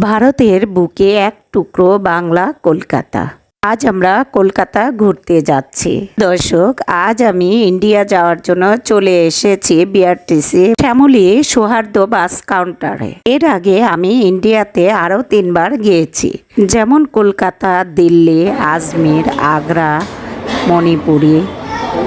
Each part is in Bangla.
ভারতের বুকে এক টুকরো বাংলা কলকাতা। আজ আমরা কলকাতা ঘুরতে যাচ্ছি। দর্শক, আজ আমি ইন্ডিয়া যাওয়ার জন্য চলে এসেছি বিআরটিসি শ্যামলী সৌহার্দ্য বাস কাউন্টারে। এর আগে আমি ইন্ডিয়াতে আরও তিনবার গিয়েছি। যেমন কলকাতা, দিল্লি, আজমির, আগ্রা, মণিপুরি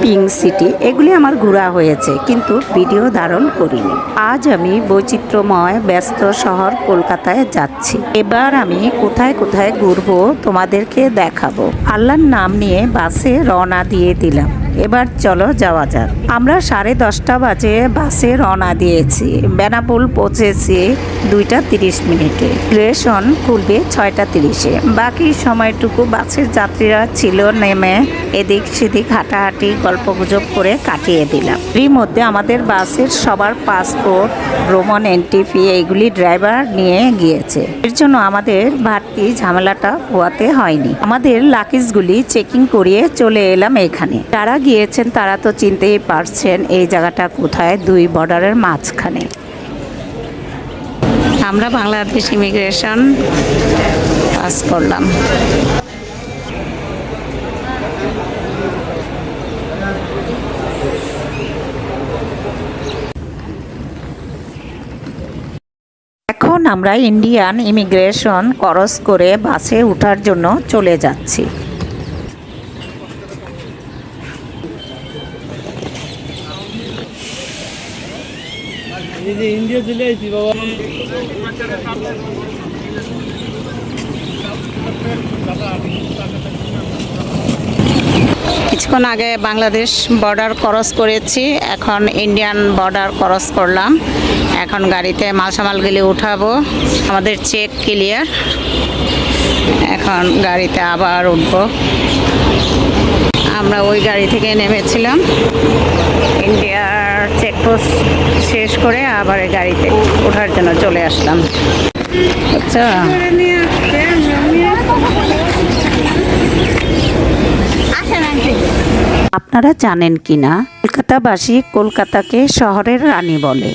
পিঙ্ক সিটি, এগুলি আমার ঘোরা হয়েছে, কিন্তু ভিডিও ধারণ করিনি। আজ আমি বৈচিত্র্যময়, ব্যস্ত শহর কলকাতায় যাচ্ছি। এবার আমি কোথায় কোথায় ঘুরবো তোমাদেরকে দেখাবো। আল্লাহর নাম নিয়ে বাসে রওনা দিয়ে দিলাম। এবার চলো যাওয়া যাক। আমরা সাড়ে দশটা বাজে বাসে রওনা দিয়েছি। বেনাপুল পৌঁছেছি দুইটা তিরিশ মিনিটে। স্টেশন খুলবে ছয়টা তিরিশে। বাকি সময়টুকু বাসের যাত্রীরা ছিল, নেমে এদিক সেদিক হাঁটাহাঁটি, গল্পগুজব করে কাটিয়ে দিলাম। এরই মধ্যে আমাদের বাসের সবার পাসপোর্ট, ভ্রমণ এন্ট্রি ফি এইগুলি ড্রাইভার নিয়ে গিয়েছে। এর জন্য আমাদের ভারতী ঝামেলাটা হওয়াতে হয়নি। আমাদের লাকিজগুলি চেকিং করিয়ে চলে এলাম এখানে। যারা গিয়েছেন তারা তো চিনতেই পারছেন এই জায়গাটা কোথায় দুই বর্ডারের মাঝখানে। আমরা বাংলাদেশ ইমিগ্রেশন পাস করলাম। এখন আমরা ইন্ডিয়ান ইমিগ্রেশন ক্রস করে বাসে ওঠার জন্য চলে যাচ্ছি। যে ইন্ডিয়া চলে বাবা কিছুক্ষণ আগে বাংলাদেশ বর্ডার ক্রস করেছি, এখন ইন্ডিয়ান বর্ডার ক্রস করলাম। এখন গাড়িতে মালসামালগুলি উঠাবো, আমাদের চেক ক্লিয়ার এখন গাড়িতে আবার উঠবো। আমরা ওই গাড়ি থেকে নেমেছিলাম। ইন্ডিয়ার চেকপোস্ট শেষ করে আবার গাড়িতে ওঠার জন্য চলে আসলাম। আচ্ছা। আপনারা জানেন কি না? কলকাতাবাসী কলকাতাকে শহরের রানী বলে।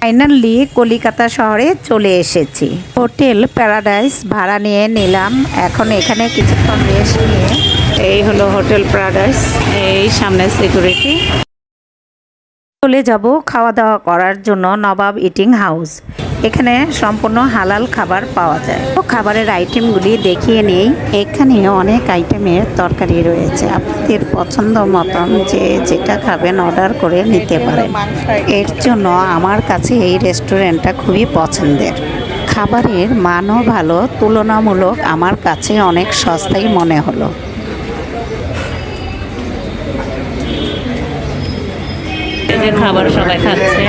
ফাইনালি কলিকাতা শহরে চলে এসেছি। হোটেল প্যারাডাইস ভাড়া নিয়ে নিলাম। এখন এখানে কিছুক্ষণ রেস্ট নিয়ে এই হলো হোটেল প্যারাডাইস, এই সামনে সিকিউরিটি। চলে যাব খাওয়া দাওয়া করার জন্য নবাব ইটিং হাউস। এখানে সম্পূর্ণ হালাল খাবার পাওয়া যায়। তো খাবারের আইটেমগুলি দেখিয়ে নেই। এখানে অনেক আইটেমের তরকারি রয়েছে। আপনাদের পছন্দ মতন যে যেটা খাবেন অর্ডার করে নিতে পারেন। এর জন্য আমার কাছে এই রেস্টুরেন্টটা খুবই পছন্দের। খাবারের মানও ভালো, তুলনামূলক আমার কাছে অনেক সস্তাই মনে হলো। যে খাবার সবাই খাচ্ছে।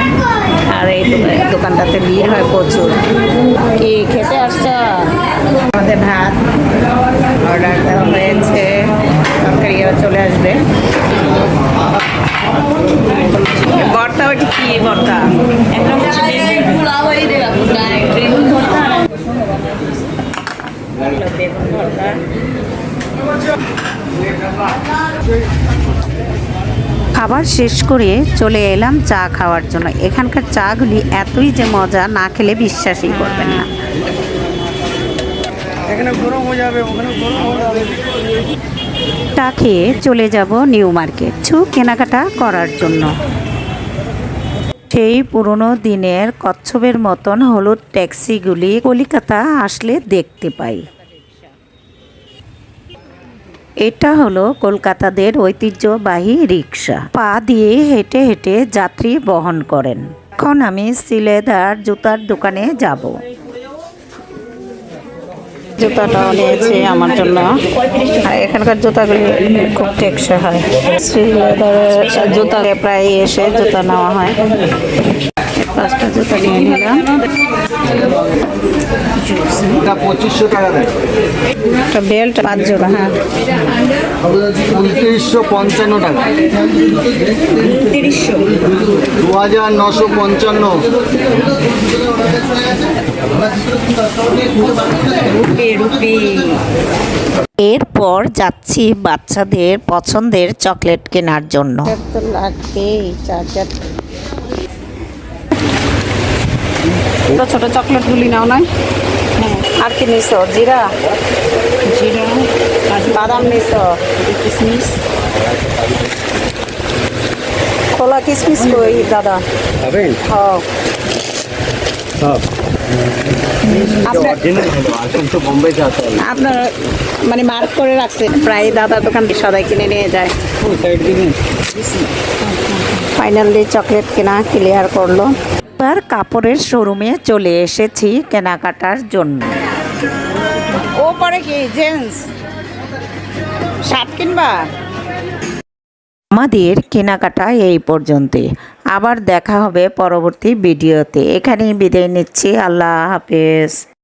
আর এই দোকান- দোকানটাতে ভিড় হয় প্রচুর। কি খেতে আসছ? আমাদের ভাত অর্ডার দেওয়া হয়েছে। তরকারিও চলে আসবে। ভর্তা ওইটা কি ভর্তা? একদম বেগুন। ভর্তা বেগুন ভর্তা। খাবার শেষ করে চলে এলাম চা খাওয়ার জন্য। এখানকার চাগুলি এতই যে মজা না খেলে বিশ্বাসই করবেন না। চা খেয়ে চলে যাব নিউ মার্কেট কিছু কেনাকাটা করার জন্য। সেই পুরনো দিনের কচ্ছপের মতন হলুদ ট্যাক্সিগুলি কলিকাতা আসলে দেখতে পাই। এটা হলো কলকাতাদের ঐতিহ্যবাহী রিক্সা পা দিয়ে হেঁটে হেঁটে যাত্রী বহন করেন। এখন আমি সিলেদার জুতার দোকানে যাব। জুতাটা নিয়েছি আমার জন্য। আর এখানকার জুতাগুলি খুব টেকসই হয়। শ্রীলেদারের জুতা প্রায় এসে জুতা নেওয়া হয়। পাঁচটা জুতা নিয়ে নিলাম। এটা পঁচিশশো টাকা দেয়। একটা বেল্ট পাঁচ জোড়া হ্যাঁ। উনত্রিশশো পঞ্চান্ন টাকা। দু হাজার নশো পঞ্চান্ন। এরপর যাচ্ছি বাচ্চাদের পছন্দের চকলেট কেনার জন্য। লাগবেই চার্জার। ছোট ছোট চকলেট গুলি নাও নয় হ্যাঁ আর কি নিছো? জিরা? জিরা বাদাম নিছো? কিশমিশ খোলা কিসমিস কই দাদা? হ্যাঁ আপনার তো মানে মার্ক করে রাখছেন প্রায় দাদার দোকান সদাই কিনে নিয়ে যায়। ফাইনালি চকলেট কেনা ক্লিয়ার করল। এবার কাপড়ের শোরুমে চলে এসেছি কেনাকাটার জন্য। ও পরে কি জেন্টস শার্ট কিনবা? আমাদের কেনাকাটা এই পর্যন্তই। আবার দেখা হবে পরবর্তী ভিডিওতে। এখানেই বিদায় নিচ্ছি। আল্লাহ হাফেজ।